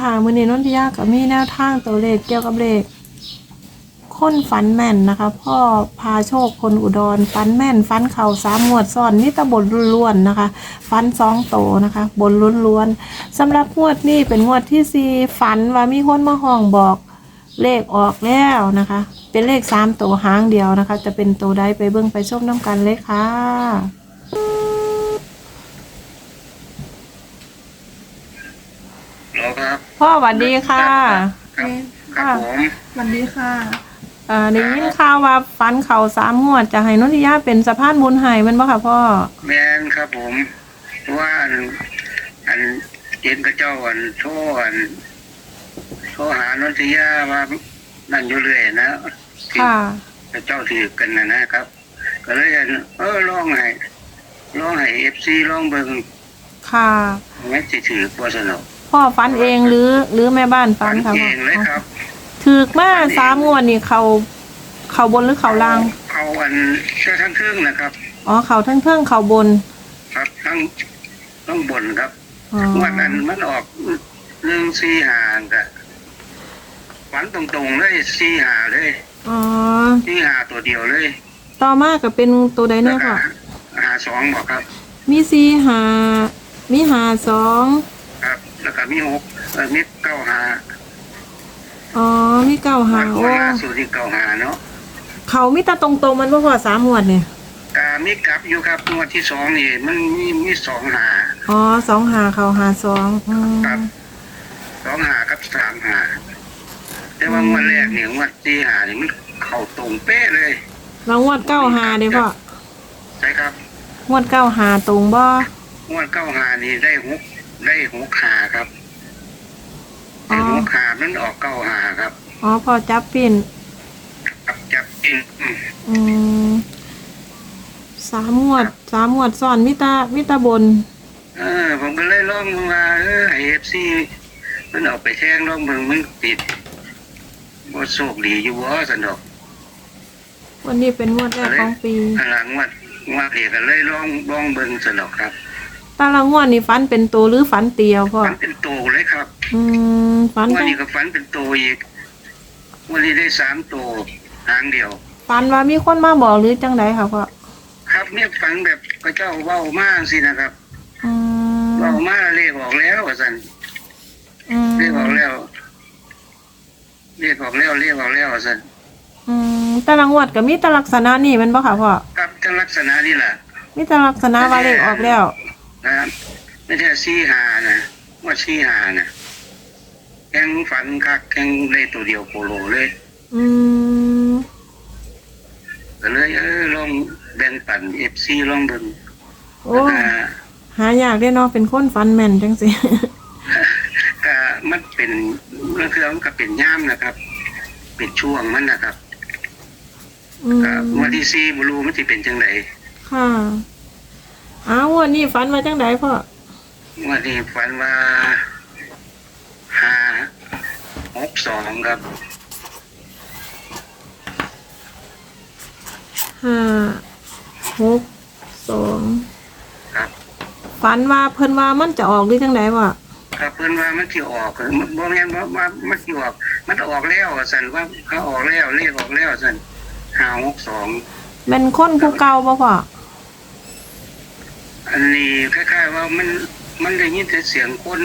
ค่ะมื้อนี้นนทิยาก็มีแนวทางตัวเลขเกี่ยวกับเลขคนฝันแม่นนะคะ พ่อพาโชคคนอุดรฝันแม่นฝันเข่าสามงวดซ้อนนี่ตะบนล้วนๆนะคะฝันสองโตนะคะ บนล้วนๆสำหรับงวดนี้เป็นงวดที่สี่ฝันว่ามีคนมาห้องบอกเลขออกแล้วนะคะ เป็นเลขสามตัวหางเดียวนะคะ จะเป็นตัวใดไปเบิ่งไปชมน้ำกันเลยค่ะ หรอครับ พ่อสวัสดีค่ะ ครับครับผมสวัสดีค่ะเอ่อได้ยินข่าวว่าฟันเข่าสามงวดจะให้นนทิยาเป็นสะพานบุญให้แมันบ่ค่ะพ่อ แมนครับผมว่าอันอันเห็นกระเจ้าอันโทรอันโทรหานนทิยาว่านั่นอยู่เรื่อยนะที่ค่ะ กระเจ้าถือกันนะนะครับ ก็เลยอันเออลองให้ลองให้เอฟซีลองเบิ่งค่ะแม้จะถือบ่สนุก พ่อฟันเองหรือ หรือแม่บ้านฟัฝันนค่ะเอพ่องเลยครับถือกมาสามงวดนี่เขาเขาบนหรือเขาล่าง เขาอันแค่ทั้งครึ่งนะครับ อ๋อเขาทั้งเทิงเขาบนครับทั้งต้องบนครับอ๋อวันนั้นมันออกหนึ่งสี่หางกะฝันตรงๆเลยสี่หาเลยอ๋อสี่หาตัวเดียวเลยต่อมาก็เป็นตัวใดแล้เนี่วยก็ค่ะ หาสองบอกครับ มีสี่หามีหาสองครับ แล้วก็มีหกเออมีเก้าหาอ๋อมีเก้าหาวันโอ้ล่าสุดที่เก้าหาเนาะเขามีแตาตรงๆมันบ่พอสามงวดเนี่ยกามีกลับอยู่ครับงวดที่สองนี่มันมีมีสองหาอ๋อสองหาเขาหาสองอืมครับสองหากับสามหาแต่ว่างวดแรกเนี่ยงวดที่หานี่มันเข้าตรงเป๊ะเลยแล้วงวดเก้าหาเด้พ่อใช่ครับ งวดเก้าหาตรงบ่งวดเก้าหานี่ได้หก ได้หกหาครับอ๋ได้อหกหามันออกเก้าหาครับอ๋อพอจับปิ่นจับจับกินอืม อืมสามงวด สามงวดซ้อนมิตามิตาบน เออผมก็เลยลองมาเออไอเอฟซีมันออกไปแท่งลองเบิ่งมันติดว่าโชคดีอยู่ว่าสนุกวันนี้เป็นงวดแรกของปี หลังวัดวัดเอกก็เลยลองลองเบิ่งสนุกครับ ตาละงวดนี่ฟันเป็นตัวหรือฟันเตียวพ่อฝันเป็นโตเลยครับอืมฟันวันจังนี้ก็ฝันเป็นโตอีกวันนี้ได้สามโตหางเดียว ฟันว่ามีคนมาบอกหรือจังไดค่ะพ่อครับเนี่ยฝันแบบพระเจ้าเว้ามากสินะครับอืมเว้ามาเลขออกแล้วว่าสันอืมเรียกออกแล้วเรียกออกแล้วเรียกออกแล้วสันอืมตาละงวดก็มีแตลักษณะนี่แมันบ่ค่ะพ่อครับจังลักษณะนี่แหละมีแตลักษณะว่าเลขออกแล้ว นะครับไม่ใช่ซีหานะว่าซีหานะแข่งฝันคักแข่งได้ตัวเดียวโปโลเลย อืมก็เลยเออลองแบ่งปันเอฟซีลองเบิ่งโอ้แล้วก็หายากเด้เนาะเป็นคนฟันแม่นจังสิ ก็มันเป็นเรื่องคือมันก็เป็นย่ามนะครับ เป็นช่วงมันนะครับอืมก็วันที่ซีบรูมันจะเป็นจังไดค่ะ อ้าววันนี้ฝันมาจังไดพ่อวันที่ฝันว่าห้าหกสองครับห้าหกสองครับฝันว่าเพิ่นว่ามันจะออกหรือจังไดพ่อครับเพิ่นว่ามันสิออกมันบ่แม่นว่าว่ามันสิออก มันออกแล้วสั่นว่าเขาออกแล้วเลขออกแล้วสั่นห้าหกสองแมันคนผู้เก่าบ่พ่อ อันนี้คล้ายๆว่ามันมันได้ยินแต่เสียงคน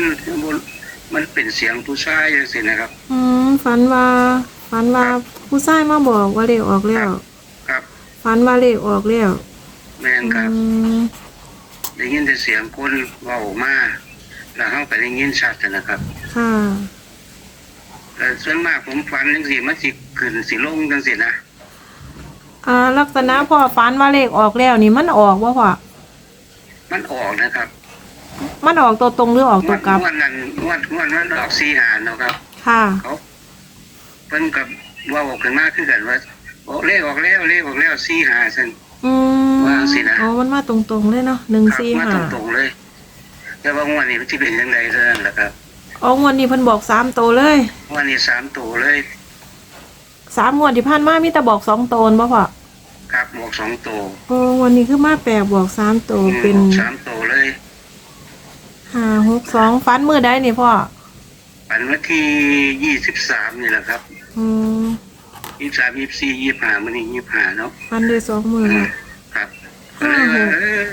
มันเป็นเสียงผู้ชายจังซี่นะครับ อืมฝันว่าฝันว่าผู้ชายมาบอกว่าเลขออกแล้วครับฝันว่าเลขออกแล้วแม่นครับอืมได้ยินแต่เสียงคนเว้ามาแล้วเฮาก็ได้ยินชัดนะครับค่ะแต่ส่วนมากผมฝันจังซี่มันสิขึ้นสิลงจังซี่นะอ่าลักษณะพ่อฝันว่าเลขออกแล้วนี่มันออกบ่พ่อ มันออกนะครับ มันออกตัวตรงหรือออกตัวกลับ งวดนั้นงวดงวดมันออกสีหารเนาะครับ ค่ะ เขาเพิ่นกับเว่าออกขึ้นมาคือกันว่าโอ้เลขออกแล้วเลขออกแล้วสีหาซั่น อืมว่าสินะ อ๋อมันมาตรงๆเลยเนาะหนึ่งครับสี่มาห้าตรงๆเลย แต่ว่างวดนี้มันสิเป็นจังไดเท่านั้นแหละครับอ๋องวดนี้เพิ่นบอกสามตัวเลยงวดนี้สามตัวเลย สามงวดที่ผ่านมามีแต่บอกสองตนบ่พ่อ ครับบวกสองตัวโอ้วันนี้คือมาแปลกบอกสามตัวอืมเป็นบวกสามตัวเลยห้าหกสองฟันมือได้นี่พ่อฝันวันที่ยี่สิบสามนี่แหละครับ อืมยี่สามยี่สี่ยี่ห้ามันนี่ยี่ห้าเนาะฟันได้สองหมื่นครับก็เลยว่าเออ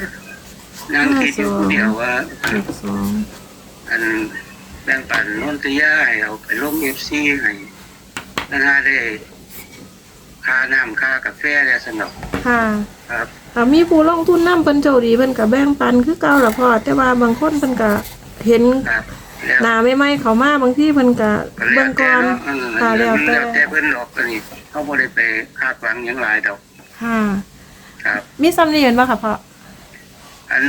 นั่งคิดอยู่คนเดียวว่าหกสองอันแบ่งปันนนทยาให้เอาไปลงเอฟซีให้นะฮะได้ ค่าน้ำค่ากาแฟได้สนุกค่ะ ครับถ้ามีผู้ลงทุนนำเพิ่นโจดีเพิ่นก็แบ่งปันคือเก่าล่ะพ่อแต่ว่าบางคนเพิ่นก็เห็นครับแล้วหน้าใหม่ๆเขามาบางทีเพิ่นก็ก็แล้เบิ่วงแต่ก่อนเนาะเออค่ะแล้วแต่แล้วแต่เพิ่นหลอกกันนี่เขาบ่ได้ไปคาดหวังหยังหลายดอกค่ะ ครับ มีซ้ำนี่เห็นบ่ค่ะพ่อ อัน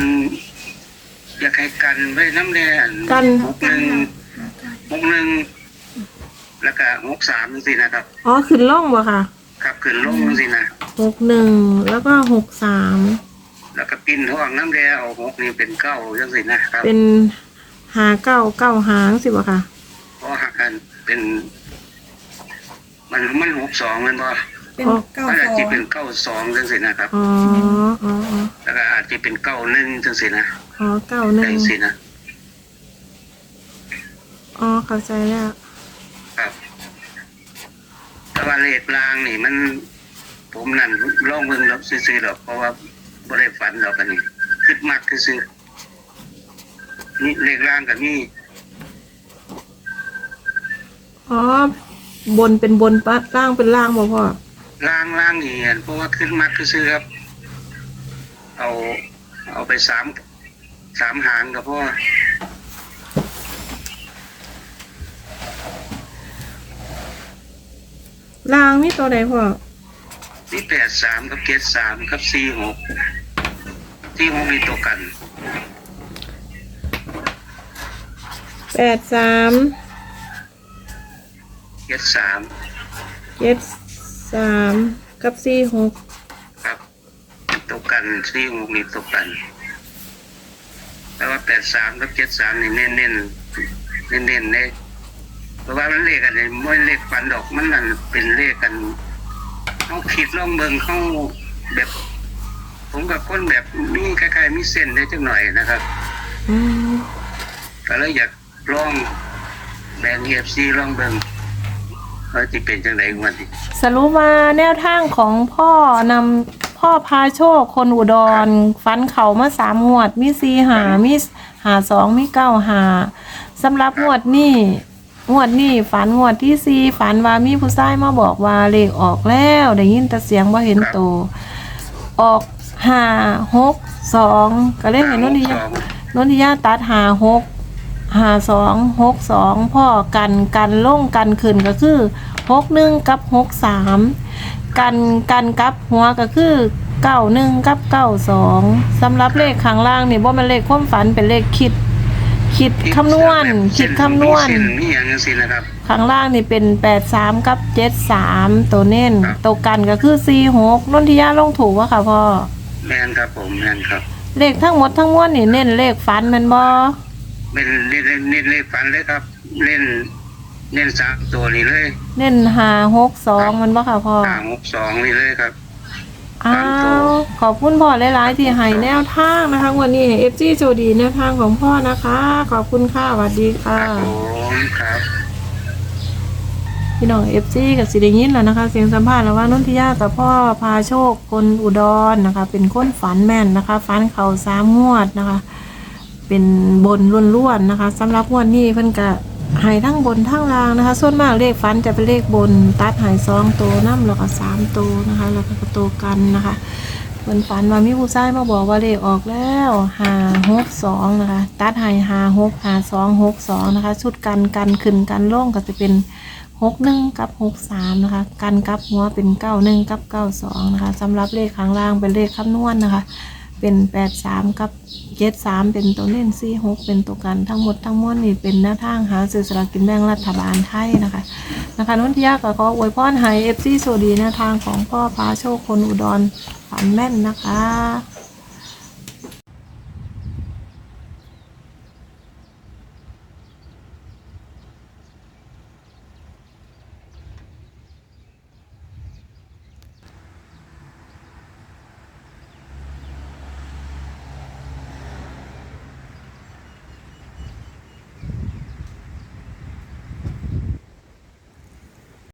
อยากให้กันไว้น้ำแดงกัน หกหนึ่งหกหนึ่งแล้วก็หกสามสินะครับ อ๋อขึ้นล่องบ่ค่ะ ครับขึ้นลงสินะหกหนึ่งแล้วก็หกสามแล้วก็ปิ้นท้องน้ำแดงเอาหกนี่เป็นเก้าจังสินะครับเป็นหาเก้าเก้าหางสิบ่ค่ะเพราะหักกันเป็น มันมันหกสองมันบ่เป็นเก้ามันสอาจอจะงเป็นเก้าสองจังสินะครับอ๋ออ๋ออ๋อแล้วก็อาจจะเป็นเก้าหนึ่งจังสินะอ๋อเก้าหนึ่จังงสินะอ๋อเข้าใจแล้วครับแต่ ว่าเลขรางนี่มัน ผมนั่นล่องเบิ่งดอกซื่อๆดอกเพราะว่าบ่ได้ฝันดอกกันนี่คิดมากซื่อๆนี่เลขรางกับนี่อ๋อบนเป็นบนปะล่างเป็นล่างบ่พ่อรางรางนี่เพราะว่าขึ้นมากซื่อๆครับ เอา เอาไปสามสามหางกับพ่อ ล่างมีตัวใดพ่อนี่แปดสามกับเจ็ดสามกับสี่หกที่หกมีตัวกันแปดสามเจ็ดสามเจ็ดสามกับสี่หกครับตัวกันสี่หกนี่ตัวกันแต่ว่าแปดสามกับเจ็ดสามนี่เน้นเน้นเน้นเน้นๆเลย เพราะว่ามันเลขกันเลยไม่เลขฟันดอกมันนั่นเป็นเลขกันเขาคิดลองเบิ่งเขาแบบ ผมกับคนแบบมีคล้ายๆมีเส้นได้จังหน่อยนะครับอืมก็เลยอยากลองแบงเอฟซีลองเบิ่งว่าจะเป็นจังไดงวันนี้สรุปว่าแนวทางของพ่อนำพ่อพาโชคคนอุดร ฟันเข่ามาสามงวด มีสี่หามีหาสองมีเก้าหาสำหรับงวดนี้ งวดนี้ฝันงวดที่สี่ฝันว่ามีผู้ชายมาบอกว่าเลขออกแล้วได้ยินแต่เสียงว่าเห็นโตวออกห้าหกสองก็เลยเห็นนนทิยานนทิยาตัดหาหกหาสองหกสองพ่อกันกันล่งกันขึ้นก็คือหกหนึ่งกับหกสามกันกันกับหัวก็คือเก้าหนึ่งกับเก้าสองสำหรับเลขข้างล่างนี่บ่แมันเลขความฝันเป็นเลขคิด คิดคำนวณคิดคำนวณ มีเส้มีอย่างจังซี่นะครับ ข้างล่างนี่เป็นแปดสามกับเจ็ดสามตัวเน้น ครับ ตัวกันก็คือสี่หกนนทิยาลงถูกวะค่ะพ่อ แม่นครับผมแม่นครับ เลขทั้งหมดทั้งมวลนี่เน้นเลขฝันแมันบ่เป็นเล่นเล่นเล่นเลขฝันเลยครับ เล่นเล่นสามตัวนี้เลยเน้นหาหกสองมันบ่ค่ะพ่อ สามหกสองนี่เลยครับ อ้าสามตัววขอบคุณพ่อหลายๆที่ให้แนวทางนะคะวันนี้เอฟซีโชดีแนวทางของพ่อนะคะ ขอบคุณค่ะสวัสดีค่ะ ครับผมครับ พี่น้องเอฟซีกับสิได้ยินแล้วนะคะ เสียงสัมภาษณ์แล้วว่านนทิยากับพ่อพาโชคคนอุดรนะคะ เป็นคนฝันแม่นนะคะฝันเขาสามงวดนะคะ เป็นบนล้วนๆนะคะสำหรับงวดนี้เพิ่นก็ใหายทั้งบนทั้งล่างนะคะ ส่วนมากเลขฝันจะเป็นเลขบน ตัดหายสองตัวน้ำแล้วก็สามตัวนะคะ แล้วก็ตัวกันนะคะเพิ่นฝันว่ามีผู้ชายมาบอกว่าเลขออกแล้วห้าหกสองนะคะ ตัดหายห้าหกห้าสองหกสองนะคะ ชุดกันกันขึ้นกันล่งก็จะเป็นหกหนึ่งกับหกสามนะคะ กันกับหัวเป็นเก้าหนึ่งกับเก้าสองนะคะสำหรับเลขข้างล่างเป็นเลขคำนวณนะคะ เป็นแปดสามกับ เจ็ดสามเป็นตัวเล่นสี่หกเป็นตัวกันทั้งหมดทั้งมวลนี่เป็นหน้าทางหาซื้อสลากกินแบ่งรัฐบาลไทยนะคะนะคะนุ่นที่ยาก็ขออวยพรให้เอฟซีโซดีหน้าทางของพ่อพาโชคคนอุดรฝันแม่นนะคะ